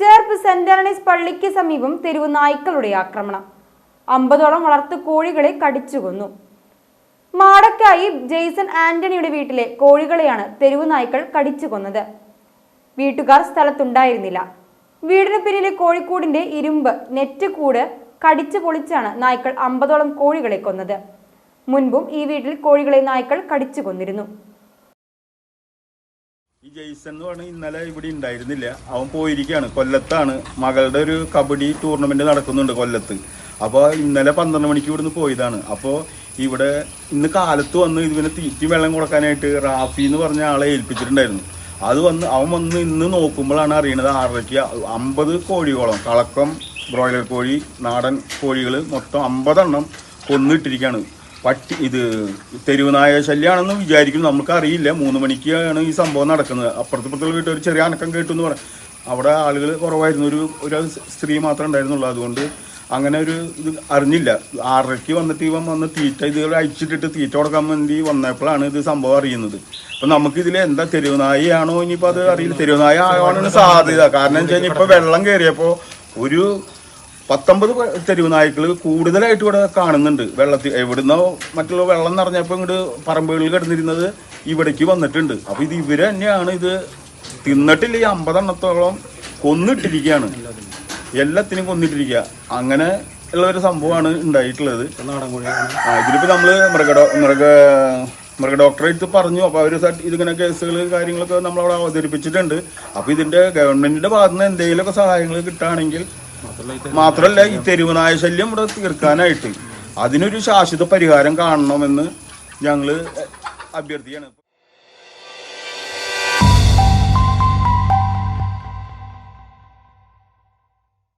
Cherpu saint Anne's പള്ളിക്ക് സമീപം തെരുവ് നായ്ക്കളുടെ ആക്രമണം. അമ്പതോളം വളർത്തു കോഴികളെ കടിച്ചുകൊന്നു മാടക്കായി ജെയ്സൺ ആന്റണിയുടെ വീട്ടിലെ കോഴികളെയാണ് തെരുവ് നായ്ക്കൾ കടിച്ചു കൊന്നത്. വീട്ടുകാർ സ്ഥലത്തുണ്ടായിരുന്നില്ല. വീടിന് പിന്നിലെ കോഴിക്കൂടിന്റെ ഇരുമ്പ് നെറ്റ് കൂട് കടിച്ചു പൊളിച്ചാണ് നായ്ക്കൾ അമ്പതോളം കോഴികളെ കൊന്നത്. മുൻപും ഈ വീട്ടിൽ കോഴികളെ നായ്ക്കൾ കടിച്ചു കൊന്നിരുന്നു. ജെയ്സൺ എന്ന് പറഞ്ഞാൽ ഇന്നലെ ഇവിടെ ഉണ്ടായിരുന്നില്ല. അവൻ പോയിരിക്കുകയാണ്. കൊല്ലത്താണ്. മകളുടെ ഒരു കബഡി ടൂർണമെന്റ് നടക്കുന്നുണ്ട് കൊല്ലത്ത്. അപ്പോൾ ഇന്നലെ പന്ത്രണ്ട് മണിക്ക് ഇവിടുന്ന് പോയതാണ്. അപ്പോൾ ഇവിടെ ഇന്ന് കാലത്ത് വന്ന് ഇതിന് തീറ്റി വെള്ളം കൊടുക്കാനായിട്ട് റാഫി എന്ന് പറഞ്ഞ ആളെ ഏൽപ്പിച്ചിട്ടുണ്ടായിരുന്നു. അത് വന്ന് അവൻ വന്ന് ഇന്ന് നോക്കുമ്പോഴാണ് അറിയണത് ആറരയ്ക്ക് അമ്പത് കോഴികളോളം കളക്കം ബ്രോയിലർ കോഴി നാടൻ കോഴികൾ മൊത്തം അമ്പതെണ്ണം കൊന്നിട്ടിരിക്കുകയാണ് പട്ടി ഇത് തെരുവ് നായ ശല്യമാണെന്ന് വിചാരിക്കുന്നു. നമുക്ക് അറിയില്ല മൂന്ന് മണിക്കാണ് ഈ സംഭവം നടക്കുന്നത്. അപ്പുറത്തിപ്പുറത്തുള്ള വീട്ടിൽ ഒരു ചെറിയ അനക്കം കേട്ടു എന്ന് പറയാം അവിടെ ആളുകൾ കുറവായിരുന്നു. ഒരു ഒരു സ്ത്രീ മാത്രമേ ഉണ്ടായിരുന്നുള്ളൂ. അതുകൊണ്ട് അങ്ങനെ ഒരു ഇത് അറിഞ്ഞില്ല. ആറരയ്ക്ക് വന്നിട്ട് ഇവൻ വന്ന് തീറ്റ ഇത് അയച്ചിട്ടിട്ട് തീറ്റ കൊടുക്കാൻ വേണ്ടി വന്നപ്പോഴാണ് ഇത് സംഭവം അറിയുന്നത്. അപ്പം നമുക്കിതിൽ എന്താ തെരുവ് നായയാണോ ഇനിയിപ്പോൾ അത് അറിയില്ല. തെരുവ് നായ ആവാനാണ് സാധ്യത. കാരണം വെച്ച് കഴിഞ്ഞാൽ ഇപ്പോൾ വെള്ളം കയറിയപ്പോൾ ഒരു പത്തൊമ്പത് തെരുവ് നായ്ക്കൾ കൂടുതലായിട്ട് ഇവിടെ കാണുന്നുണ്ട്. വെള്ളത്തിൽ എവിടുന്നോ മറ്റുള്ള വെള്ളം നിറഞ്ഞപ്പോൾ ഇങ്ങോട്ട് പറമ്പുകളിൽ കിടന്നിരുന്നത് ഇവിടേക്ക് വന്നിട്ടുണ്ട്. അപ്പോൾ ഇത് ഇവർ തന്നെയാണ് ഇത് തിന്നിട്ടില്ല. ഈ അമ്പതെണ്ണത്തോളം കൊന്നിട്ടിരിക്കുകയാണ് എല്ലാത്തിനും കൊന്നിട്ടിരിക്കുക അങ്ങനെ ഉള്ള ഒരു സംഭവമാണ് ഉണ്ടായിട്ടുള്ളത്. ആ ഇതിലിപ്പോൾ നമ്മൾ മൃഗ മൃഗ മൃഗ ഡോക്ടറെ അടുത്ത് പറഞ്ഞു. അപ്പോൾ അവർ ഇതിങ്ങനെ കേസുകൾ കാര്യങ്ങളൊക്കെ നമ്മളവിടെ അവതരിപ്പിച്ചിട്ടുണ്ട്. അപ്പോൾ ഇതിന്റെ ഗവൺമെന്റിന്റെ ഭാഗത്തുനിന്ന് എന്തെങ്കിലുമൊക്കെ സഹായങ്ങൾ കിട്ടുകയാണെങ്കിൽ മാത്രല്ല ഈ തെരുവ് നായ ശല്യം ഇവിടെ തീർക്കാനായിട്ട്. അതിനൊരു ശാശ്വത പരിഹാരം കാണണമെന്ന് ഞങ്ങൾ അഭ്യർത്ഥിക്കുകയാണ്.